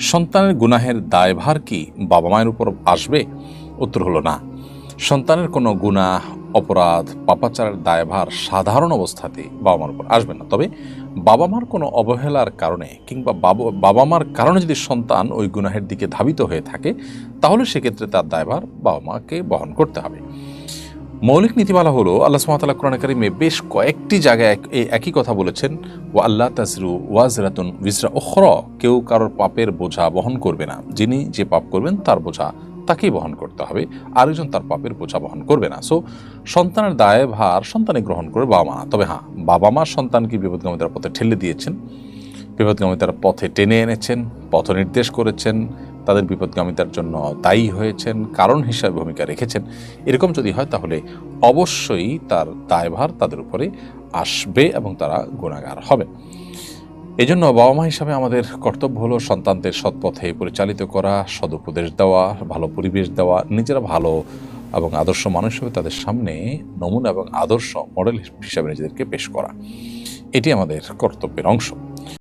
সন্তানের গুনাহের দায়ভার কি বাবা মায়ের উপর আসবে? উত্তর হলো না। সন্তানের কোনো গুনাহ, অপরাধ, পাপাচারের দায়ভার সাধারণ অবস্থাতে বাবা মার উপর আসবে না। তবে বাবা মার কোনো অবহেলার কারণে কিংবা বাবা মার কারণে যদি সন্তান ওই গুনাহের দিকে ধাবিত হয়ে থাকে, তাহলে সেক্ষেত্রে তার দায়ভার বাবা মাকে বহন করতে হবে। মৌলিক নীতিমালা হলো আল্লাহ সুমাতাল্লাহ কোরআন কারিমে বেশ কয়েকটি জায়গায় একই কথা বলেছেন ও আল্লাহ তাজরু ওয়াজরাতুন বিজরা ওখর কেউ কারোর পাপের বোঝা বহন করবে না। যিনি যে পাপ করবেন তার বোঝা তাকেই বহন করতে হবে, আরেকজন তার পাপের বোঝা বহন করবে না। সো সন্তানের দায় ভার সন্তানে গ্রহণ করে বাবা মা। তবে হ্যাঁ বাবা মা সন্তানকে বিপদগামিতার পথে ঠেলে দিয়েছেন বিপদগামিতার পথে টেনে এনেছেন পথ নির্দেশ করেছেন তাদের বিপদগামিতার জন্য দায়ী হয়েছেন, কারণ হিসাবে ভূমিকা রেখেছেন। এরকম যদি হয়, তাহলে অবশ্যই তার দায়ভার তাদের উপরে আসবে এবং তারা গুণাগার হবে। এই জন্য বাবা মা হিসাবে আমাদের কর্তব্য হলো সন্তানদের সৎপথে পরিচালিত করা, সদুপদেশ দেওয়া, ভালো পরিবেশ দেওয়া, নিজেরা ভালো এবং আদর্শ মানুষ হিসেবে তাদের সামনে নমুনা এবং আদর্শ মডেল হিসাবে নিজেদেরকে পেশ করা। এটি আমাদের কর্তব্যের অংশ।